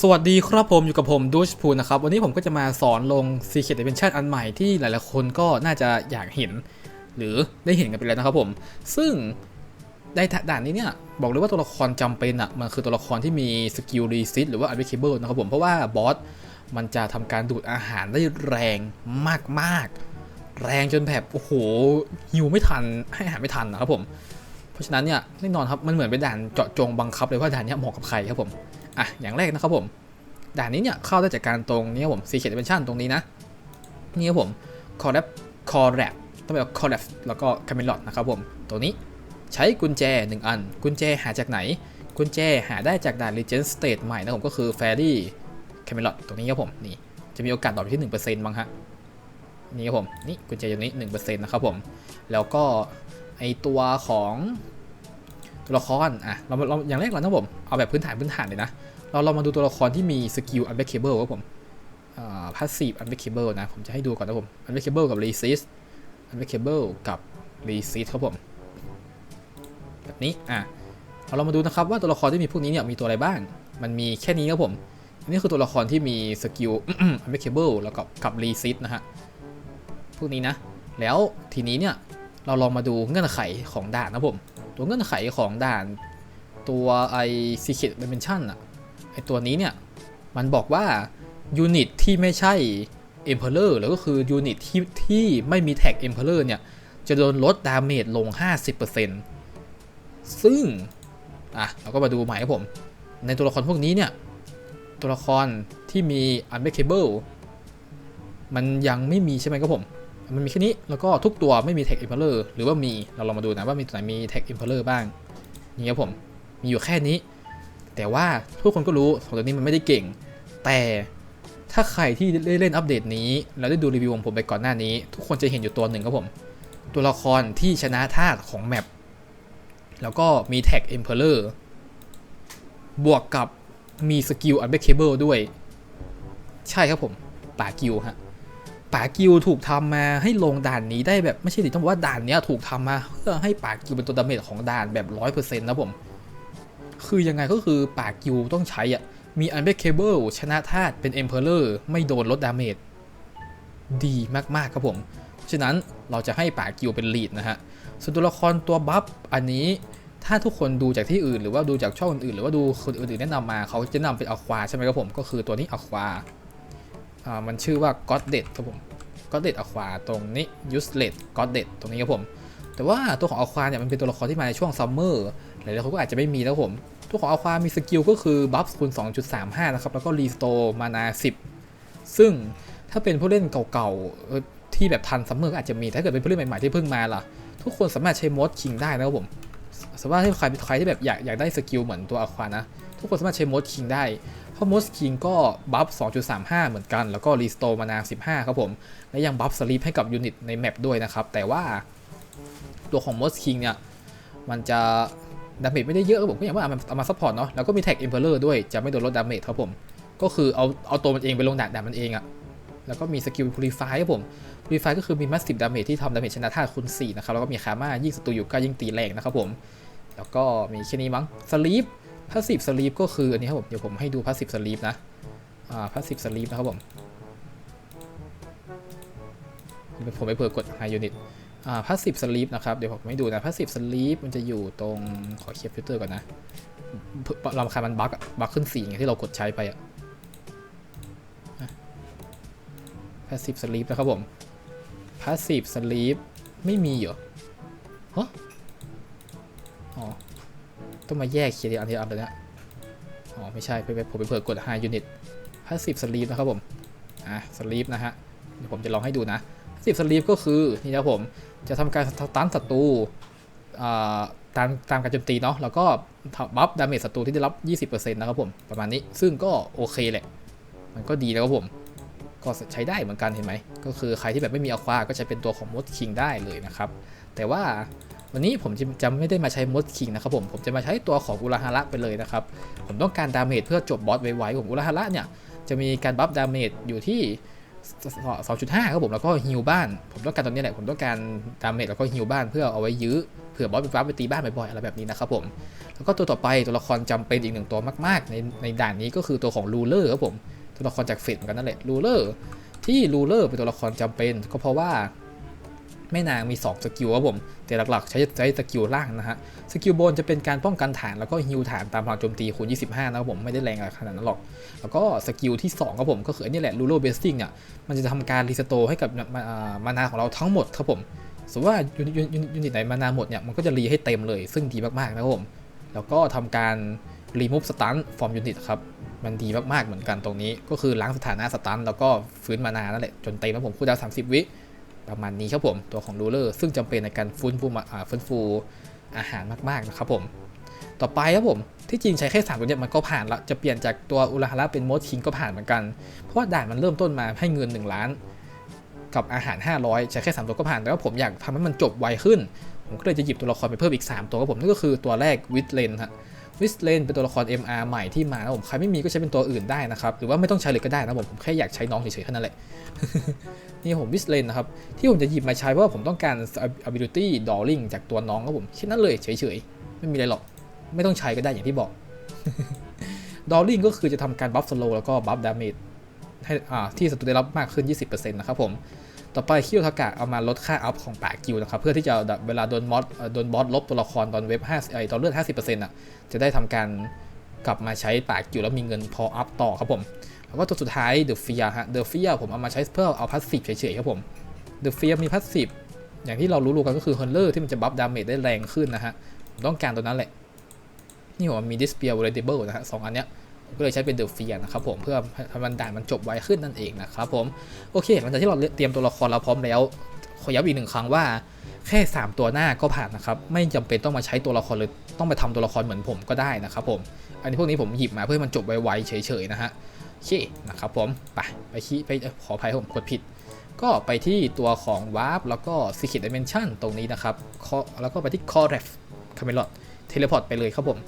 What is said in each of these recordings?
สวัสดีครับผมอยู่กับผมดูชพูนะครับ วันนี้ผมก็จะมาสอนลง Secret Dimension อันใหม่ที่หลายๆคนก็น่าจะอยากเห็น หรือได้เห็นกันไปแล้วนะครับผม ซึ่งในด่านนี้เนี่ย บอกเลยว่าตัวละครจำเป็นอะมันคือตัวละครที่มีสกิลรีซิตหรือว่า unbreakable นะครับผม เพราะว่าบอสมันจะทำการดูดอาหารได้แรงมากๆ แรงจนแบบโอ้โหหิวไม่ทันให้อาหารไม่ทันนะครับผม เพราะฉะนั้นเนี่ยแน่นอนครับมันเหมือนเป็นด่านเจาะจงบังคับเลยว่าด่านนี้เหมาะกับใครครับผม อะอย่างแรกนะครับผมด่านนี้เนี่ยเข้าได้จากการตรงนี้ครับผม Secret Dimension ตรงนี้นะนี่ครับผม c o r r a p c o r r a p ต้องเป็น c o r r a p แล้วก็ Camelot นะครับผมตัวนี้ใช้กุญแจ 1 อัน กุญแจหาจากไหน กุญแจหาได้จากด่าน Legend State ใหม่นะผมก็คือ Fairy Camelot ตรงนี้ครับผมนี่จะมีโอกาสตอบที่ 1%บ้างฮะนี่ครับผมนี่กุญแจอยู่นี้ 1%นะครับผมแล้วก็ไอตัวของ ตัวละครอะเราเราอย่างแรกเราต้องผมเอาแบบพื้นฐานพื้นฐานเลยนะ เราเรามาดูตัวละครที่มีสกิล unbreakable ครับผมอ่า passive unbreakable นะ ผมจะให้ดูก่อนนะผม unbreakable กับ resist unbreakable กับ resist ครับผมแบบนี้อะเราเรามาดูนะครับว่าตัวละครที่มีพวกนี้เนี่ยมีตัวอะไรบ้าง มันมีแค่นี้ครับผมอันนี้คือตัวละครที่มีสกิล unbreakable แล้วก็กับ resist นะฮะพวกนี้นะ แล้วทีนี้เนี่ยเราลองมาดูเงื่อนไขของด่านนะผม ตัวเงื่อนไขของด่านตัวไอ Secret Dimension อะไอตัวนี้เนี่ย มันบอกว่ายูนิตที่ไม่ใช่ Emperor หรือก็คือยูนิตที่ที่ไม่มีแท็ก Emperor เนี่ย จะโดนลดดาเมจลง 50%ซึ่ง อะ เราก็มาดูใหม่ครับผม ในตัวละครพวกนี้เนี่ย ตัวละครที่มี Unbreakable มันยังไม่มีใช่ไหมครับผม มันมีแค่นี้แล้วก็ทุกตัวไม่มีแท็ก Emperor หรือว่ามีเราลองมาดูนะว่ามีตัวไหนมีแท็ก Emperor บ้างนี่ครับผมมีอยู่แค่นี้ แต่ว่าทุกคนก็รู้สองตัวนี้มันไม่ได้เก่ง แต่ถ้าใครที่ได้เล่นอัปเดตนี้ แล้วได้ดูรีวิวของผมไปก่อนหน้านี้ ทุกคนจะเห็นอยู่ตัวหนึ่งครับผม ตัวละครที่ชนะธาตุของแมปแล้วก็มีแท็ก Emperor บวกกับมีสกิล Unbreakable ด้วย ใช่ครับผมป่ากิวฮะ ป่ากิวถูกทำมาให้ลงด่านนี้ได้แบบไม่ใช่ดิต้องบอกว่าด่านเนี้ยถูกทำมาเพื่อให้ป่ากิวเป็นตัวดาเมจของด่านแบบร้อยเปอร์เซ็นต์นะผม คือยังไงก็คือป่ากิวต้องใช้อะมี Unbreakable ชนะธาตุเป็น Emperor ไม่โดนลดดาเมจดีมากๆครับผม ฉะนั้นเราจะให้ป่ากิวเป็นลีดนะฮะส่วนตัวละครตัวบัฟอันนี้ถ้าทุกคนดูจากที่อื่นหรือว่าดูจากช่องอื่นหรือว่าดูคนอื่นๆแนะนำมาเขาจะนำเป็นอควาใช่ไหมครับผมก็คือตัวนี้อควา มันชื่อว่า God d e d ครับผม God d e d อควาตรงนี้ Useless God d e d ตรงนี้ครับผม แต่ว่าตัวของอควาเนี่ยมันเป็นตัวละครที่มาในช่วงซัมเมอร์หลายๆคนก็อาจจะไม่มีนะครับผมตัวของอความีสกิลก็คือบัฟคูณ2.35 นะครับ แล้วก็รีสโตมานา 10 ซึ่งถ้าเป็นผู้เล่นเก่าๆที่แบบทันซัมเมอร์ก็อาจจะมี ถ้าเกิดเป็นผู้เล่นใหม่ๆที่เพิ่งมาล่ะ ทุกคนสามารถใช้มดคิงได้นะครับผมสมมติว่าใครใครที่แบบอยากอยากได้สกิลเหมือนตัวอควานะ ทุกคนสามารถใช้มดคิงได้ ราะมดคิงก็บัฟ 2.35 เหมือนกัน แล้วก็รีสโตมานา 15 ครับผม และยังบัฟสลีปให้กับยูนิตในแมปด้วยนะครับ แต่ว่าตัวของมดคิงเนี่ย มันจะดาเมจไม่ได้เยอะครับผมก็อย่างว่าเอามาเอามาซัพพอร์ตเนาะ แล้วก็มีแท็ก Emperor ด้วย จะไม่โดนลดดาเมจครับผม ก็คือเอาเอาตัวมันเองไปลงด่านด่ามันเองอะแล้วก็มีสกิล Purify ครับผม Purify ก็คือมี Massive Damage ที่ทำดาเมจชนะธาตุคูณ4นะครับ แล้วก็มีคาม่ายิ่งศัตรูอยู่ใก็ยิ่งตีแรงนะครับผม แล้วก็มีแค่นี้มั้ง Sleep Passive Sleep ก็คืออันนี้ครับผม เดี๋ยวผมให้ดู Passive Sleep นะ อ่า Passive Sleep นะครับผม ผมไปเผื่อกด High Unit อ่า Passive Sleep นะครับ เดี๋ยวผมให้ดูนะ Passive Sleep มันจะอยู่ตรงขอเคลียร์ฟิลเตอร์ก่อนนะลำคาญมันบั๊กอะบั๊กขึ้นสีไงที่เรากดใช้ไปอะ Passive Sleep นะครับผม Passive Sleep ไม่มีเหรอฮะ ต้องมาแยกเคลียร์อันทีอันเลยนะอ๋อไม่ใช่ไปไปผมไปเปิดกด High Unit Passive Sleep นะครับผมอะ Sleep นะฮะเดี๋ยวผมจะลองให้ดูนะ Passive Sleep ก็คือนี่นะผมจะทำการสตันศัตรูตามตามการโจมตีเนาะแล้วก็บัฟดาเมจศัตรูที่ได้รับ 20%นะครับผมประมาณนี้ซึ่งก็โอเคแหละ มันก็ดีแล้วครับผม ก็ใช้ได้เหมือนกันเห็นไหม ก็คือใครที่แบบไม่มีอควาก็จะเป็นตัวของมดคิงได้เลยนะครับ แต่ว่า วันนี้ผมจะจะไม่ได้มาใช้มดคิงนะครับผมผมจะมาใช้ตัวของอุราฮาระไปเลยนะครับผมต้องการดาเมจเพื่อจบบอสไวๆของอุราฮาระเนี่ยจะมีการบัฟดาเมจอยู่ที่สองจุดห้าครับผมแล้วก็ฮิวบ้าน ผมต้องการตอนนี้แหละผมต้องการดาเมจแล้วก็ฮิวบ้านเพื่อเอาไว้ยื้อเผื่อบอสไปฟ้าไปตีบ้านบ่อยๆอะไรแบบนี้นะครับผมแล้วก็ตัวต่อไปตัวละครจำเป็นอีกหนึ่งตัวมากๆ ในในด่านนี้ก็คือตัวของลูเลอร์ครับผมตัวละครจากเฟดเหมือนกันนั่นแหละลูเลอร์ที่ลูเลอร์เป็นตัวละครจำเป็นก็เพราะว่า แม่นางมี 2 สกิลครับผม แต่หลักๆ ใช้ใช้สกิลล่างนะฮะ สกิลบนจะเป็นการป้องกันฐานแล้วก็ฮิวฐานตามพลังโจมตีคูณ 25 นะครับผม ไม่ได้แรงอะไรขนาดนั้นหรอก แล้วก็สกิลที่2ครับผม ก็คืออันนี้แหละลูโรเบสซิ่งเนี่ย มันจะทำการรีสโตให้กับมามานาของเราทั้งหมดครับผม สมมติว่ายูนิตไหนมานาหมดเนี่ย มันก็จะรีให้เต็มเลย ซึ่งดีมากๆนะครับผม แล้วก็ทำการรีมูฟสตันฟอร์มยูนิตครับมันดีมากๆ เหมือนกันตรงนี้ ก็คือล้างสถานะสตันแล้วก็ฟื้นมานานั่นแหละ จนเต็มนะผมคูลดาวน์30วิ ประมาณนี้ครับผมตัวของรูเลอร์ซึ่งจำเป็นในการฟื้นฟูมาอ่าฟื้นฟูอาหารมากๆนะครับผม ต่อไปครับผมที่จริงใช้แค่3ตัวเนี้ยมันก็ผ่านละจะเปลี่ยนจากตัวอุลาฮาระเป็นมดคิงก็ผ่านเหมือนกัน เพราะว่าด่านมันเริ่มต้นมาให้เงิน 1 ล้าน กับอาหาร 500 ใช้แค่3ตัวก็ผ่านแต่ว่าผมอยากทำให้มันจบไวขึ้น ผมก็เลยจะหยิบตัวละครไปเพิ่มอีก 3 ตัวครับผมนั่นก็คือตัวแรกวิสเลนฮะ วิสเลนเป็นตัวละคร MR ใหม่ที่มานะผม ใครไม่มีก็ใช้เป็นตัวอื่นได้นะครับ หรือว่าไม่ต้องใช้เลยก็ได้นะผม ผมแค่อยากใช้น้องเฉยๆแค่นั้นแหละ นี่ผมวิสเลนนะครับ ที่ผมจะหยิบมาใช้เพราะว่าผมต้องการ ability dawling จากตัวน้องครับผมแค่นั้นเลยเฉยๆ ไม่มีอะไรหรอก ไม่ต้องใช้ก็ได้อย่างที่บอก dawling ก็คือจะทำการ buff slow แล้วก็ buff damage ให้อ่าที่ศัตรูได้รับมากขึ้น 20%นะครับผม ต่อไปคิวทากะเอามาลดค่าอัพของปากกิวนะครับเพื่อที่จะเวลาโดนมอสโดนบอสลบตัวละครตอนเว็บ5ไอตอนเลือด 50%อะจะได้ทำการกลับมาใช้ปากกิวแล้วมีเงินพออัพต่อครับผมแล้วก็ตัวสุดท้ายเดอะเฟียฮะเดอะเฟียผมเอามาใช้เพื่อเอาพาสซีฟเฉยๆครับผมเดอะเฟียมีพาสซีฟอย่างที่เรารู้ๆกันก็คือฮ u นเลอร์ที่มันจะบัฟดาเมจได้แรงขึ้นนะฮะต้องการตัวนั้นแหละนี่ผมมี Dispel Readable นะฮะสองอันเนี้ย ก็เลยใช้เป็นเดอะเฟียนะครับผมเพื่อให้มันด่ามันจบไวขึ้นนั่นเองนะครับผมโอเคหลังจากที่เราเตรียมตัวละครเราพร้อมแล้วขอย้ำอีกหนึ่งครั้งว่าแค่ 3 ตัวหน้าก็ผ่านนะครับ ไม่จำเป็นต้องมาใช้ตัวละครเลยต้องไปทำตัวละครเหมือนผมก็ได้นะครับผม อันนี้พวกนี้ผมหยิบมาเพื่อมันจบไวๆเฉยๆนะฮะโอเคนะครับผม ไปไปขี้ไปขออภัยผมกดผิด ก็ไปที่ตัวของ Warp แล้วก็ Secret Dimension ตรงนี้นะครับ แล้วก็ไปที่ c o r e f Camelot Teleport ไปเลยครับผม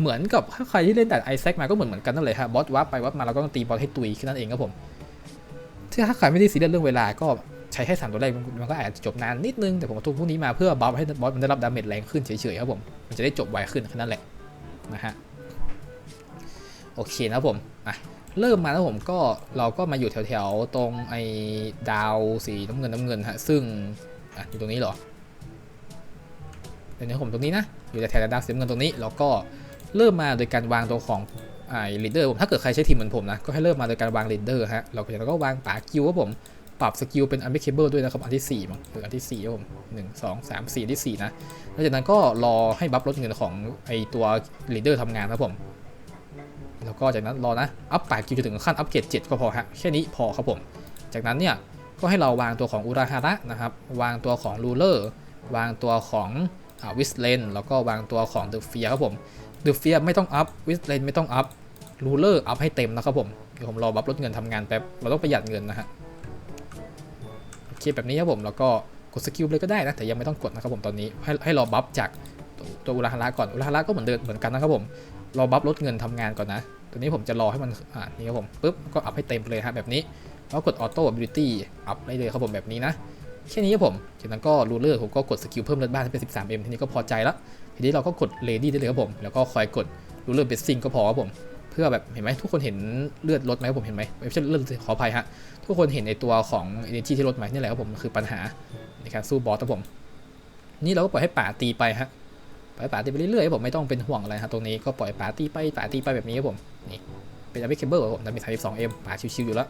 เหมือนกับถ้าใครที่เล่นด่ไอแซกมาก็เหมือนเหมือนกันนั่นเลยฮะบอสวับไปวับมาแล้วก็ต้องตีบอสให้ตุยแค่นั้นเองครับผมที่ถ้าใครไม่ได้ซีเรียสเรื่องเวลาก็ใช้แค่สามตัวแรกมันก็อาจจะจบนานนิดนึง แต่ผมเอาตัวพวกนี้มาเพื่อบัฟให้บอสมันได้รับดาเมจแรงขึ้นเฉยๆครับผมมันจะได้จบไวขึ้นแค่นั้นแหละนะฮะโอเคนะผมอะเริ่มมาแล้วผมก็เราก็มาอยู่แถวๆตรงไอ้ดาวสีน้ำเงินน้ำเงินฮะซึ่งอะอยู่ตรงนี้เหรอเดี๋ยวนี้ผมตรงนี้นะอยู่แถวๆดาวสีน้ำเงินตรงนี้แล้วก็ เริ่มมาโดยการวางตัวของไอ้ลีดเดอร์ผมถ้าเกิดใครใช้ทีมเหมือนผมนะก็ให้เริ่มมาโดยการวางลีดเดอร์ฮะเราก็จะแล้วก็วางป่ากิวครับผมปรับสกิลเป็นอันเบคเคเบิลด้วยนะครับ อันที่4มั้งหรืออันที่4ครับผมหนึ่งสองสามสี่ที่ 4 นะหลังจากนั้นก็รอให้บัฟลดเงินของไอตัวลีดเดอร์ทำงานครับผม แล้วก็จากนั้นรอนะ อัพป่ากิวจนถึงขั้นอัพเกรด7ก็พอฮะ แค่นี้พอครับผม จากนั้นเนี่ย ก็ให้เราวางตัวของอุราฮาระนะครับ วางตัวของรูเลอร์ วางตัวของวิสเลนแล้วก็วางตัวของเดอะเฟียครับผม เดอเฟียไม่ต้องอัพวิสเลนไม่ต้องอัพรูเลอร์อัพให้เต็มนะครับผมเดี๋ยวผมรอบัฟลดเงินทำงานแป๊บเราต้องประหยัดเงินนะฮะโอเคแบบนี้ครับผมแล้วก็กดสกิลเลยก็ได้นะแต่ยังไม่ต้องกดนะครับผมตอนนี้ให้ให้รอบัฟจากตัวอุราฮาระก่อนอุราฮาระก็เหมือนเดิมเหมือนกันนะครับผมรอบัฟลดเงินทำงานก่อนนะ ตัวนี้ผมจะรอให้มันอ่านี่ครับผมปุ๊บก็อัพให้เต็มเลยฮะแบบนี้แล้วกดออโต้ ability อัพได้เลยครับผมแบบนี้นะแค่นี้ครับผมจากนั้นก็รูเลอร์ผมก็กดสกิลเพิ่มเลือดบ้านให้เป็น 13m ทีนี้ก็พอใจละ ทีนี้เราก็กด Lady ได้เลยครับผม แล้วก็คอยกดรูเลอร์เบสซิ่งก็พอครับผม เพื่อแบบเห็นไหมทุกคนเห็นเลือดลดไหมครับผมเห็นไหมไม่ใช่เลือดขออภัยฮะ ทุกคนเห็นในตัวของ energy ที่ลดไหมนี่แหละครับผมคือปัญหาในการสู้บอสครับผม นี่เราก็ปล่อยให้ป่าตีไปฮะ ปล่อยป่าตีไปเรื่อยๆครับผมไม่ต้องเป็นห่วงอะไรฮะตรงนี้ก็ปล่อยป่าตีไปป่าตีไปแบบนี้ครับผม นี่เป็นอ v เ c เคเบิลครับผมแต่มี 32m ป่าชิวๆอยู่แล้ว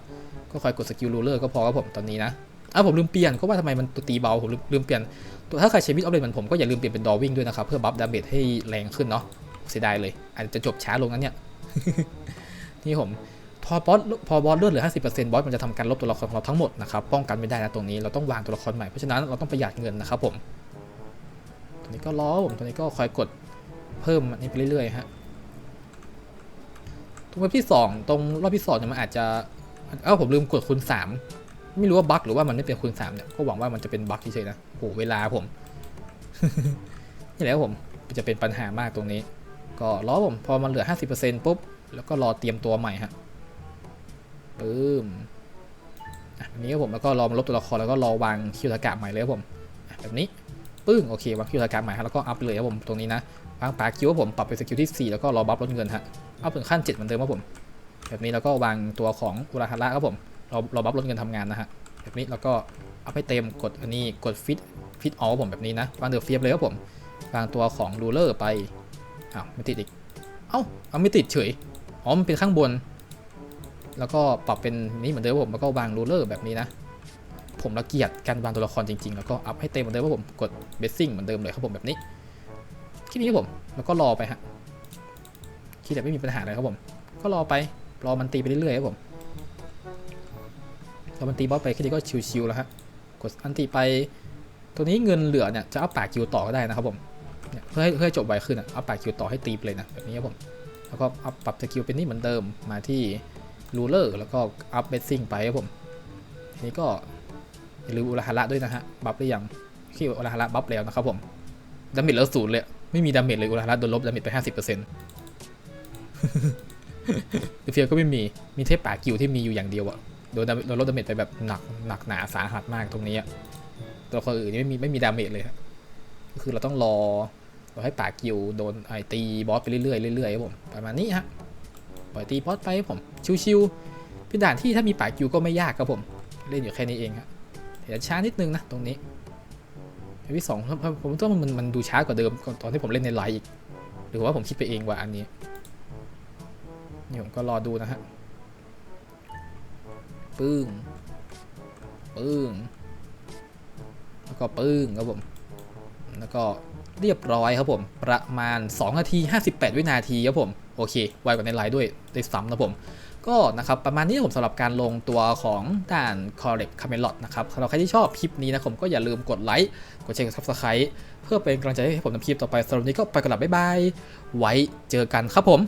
ก็คอยกดสกิลรูเลอร์ก็พอครับผมตอนนี้นะ อ้าผมลืมเปลี่ยนก็ว่าทำไมมันตัวตีเบาผมลืมลืมเปลี่ยนตัวถ้าใครใช้มิดออฟเลนเหมือนผมก็อย่าลืมเปลี่ยนเป็นดอวิ่งด้วยนะครับเพื่อบัฟดาเมจให้แรงขึ้นเนาะเสียดายเลย อาจจะจบช้าลงนั้นเนี่ยนี่ผมพอบอสพอบอสเลือดเหลือ 50%บอสมันจะทำการลบตัวละครของเราทั้งหมดนะครับป้องกันไม่ได้นะตรงนี้เราต้องวางตัวละครใหม่เพราะฉะนั้นเราต้องประหยัดเงินนะครับผมตัวนี้ก็ล้อผมตัวนี้ก็คอยกดเพิ่มอันไปเรื่อยๆฮะตรงเว็บที่สองตรงรอบที่สองเนี่ยมันอาจจะเอ้าผมลืมกดคูณสาม ไม่รู้ว่าบั๊กหรือว่ามันไม่เป็นคูณสามเนี่ยก็หวังว่ามันจะเป็นบั๊กเฉยๆนะโหเวลาผมนี่แหละผมจะเป็นปัญหามากตรงนี้ ก็รอผมพอมันเหลือ 50%ปุ๊บ แล้วก็รอเตรียมตัวใหม่ฮะปึ้มอะแบบนี้ผมแล้วก็รอมาลบตัวละครแล้วก็รอวางคิวตากะใหม่เลยครับผม แบบนี้ปึ้งโอเควางคิวตากะใหม่ฮะแล้วก็อัพเลยครับผมตรงนี้นะวางปาคิวผมปรับเป็นสกิลที่สี่แล้วก็รอบัฟลดเงินฮะอัพถึงขั้นเจ็ดเหมือนเดิมครับผม แบบนี้แล้วก็วางตัวของอุราฮาระครับผม เราเราบัฟลดเงินทำงานนะฮะแบบนี้แล้วก็เอาให้เต็มกดอันนี้กดฟิตฟิตออผมแบบนี้นะวางเดอร์เฟียบเลยครับผมวางตัวของรูเลอร์ไปอ้าวไม่ติดอีกเอ้าเอาไม่ติดเฉยอ๋อมันเป็นข้างบน แล้วก็ปรับเป็นนี้เหมือนเดิมครับผมแล้วก็วางรูเลอร์แบบนี้นะ ผมละเกียดการวางตัวละครจริง ๆ แล้วก็อัพให้เต็มเหมือนเดิมครับผมกดเบสซิ่งเหมือนเดิมเลยครับผมแบบนี้แค่นี้ครับผมแล้วก็รอไปฮะคิดแบบไม่มีปัญหาอะไรครับผม ก็รอไปรอมันตีไปเรื่อยๆครับผม รอมันตีบอสไปแค่นี้ก็ชิวๆแล้วฮะ กดอันตีไป ตัวนี้เงินเหลือเนี่ยจะเอาปากคิวต่อก็ได้นะครับผมเพื่อให้เพื่อให้จบไวขึ้นอะเอาปากคิวต่อให้ตีไปเลยนะแบบนี้ครับผม แล้วก็อัพปรับสกิลเป็นนี่เหมือนเดิมมาที่รูเลอร์แล้วก็อัพเบสซิ่งไปครับผมทีนี้ก็อย่าลืมอุราฮาระด้วยนะฮะ บัฟหรือยังที่อุราฮาระบัฟแล้วนะครับผม ดาเมจเหลือศูนย์เลย ไม่มีดาเมจเลยอุราฮาระโดนลบดาเมจไปห้าสิบเปอร์เซ็นต์เฟียก็ไม่มี มีเทพป่ากิวที่มีอยู่อย่างเดียวอะ โดนโดนลดดาเมจไปแบบหนักหนักหนาสาหัสมากตรงนี้ตัวคนอื่นนี่ไม่มีไม่มีดาเมจเลยก็คือเราต้องรอรอให้ป่ากิวโดนไอตีบอสไปเรื่อยๆเรื่อยๆครับผมประมาณนี้ฮะปล่อยตีบอสไปผมชิวๆเป็นด่านที่ถ้ามีป่ากิวก็ไม่ยากครับผมเล่นอยู่แค่นี้เองครับแต่ช้านิดนึงนะตรงนี้ที่สองผมผมว่ามันมันดูช้ากว่าเดิมตอนที่ผมเล่นในไลน์อีก หรือว่าผมคิดไปเองว่าอันนี้นี่ผมก็รอดูนะฮะ ปึ้งปึ้งแล้วก็ปึ้งครับผม แล้วก็เรียบร้อยครับผม ประมาณ 2 นาที 58 วินาทีครับผม โอเค ไวกว่าในไลน์ด้วยได้ซ้ำนะผม ก็นะครับประมาณนี้ผมสำหรับการลงตัวของด่าน Correct Camelot นะครับสำหรับใครที่ชอบคลิปนี้นะผมก็อย่าลืมกดไลค์กดแชร์กด Subscribe เพื่อเป็นกำลังใจให้ผมทำคลิปต่อไปสำหรับนนี้ก็ไปกันละบ๊ายบาย ไว้เจอกันครับผม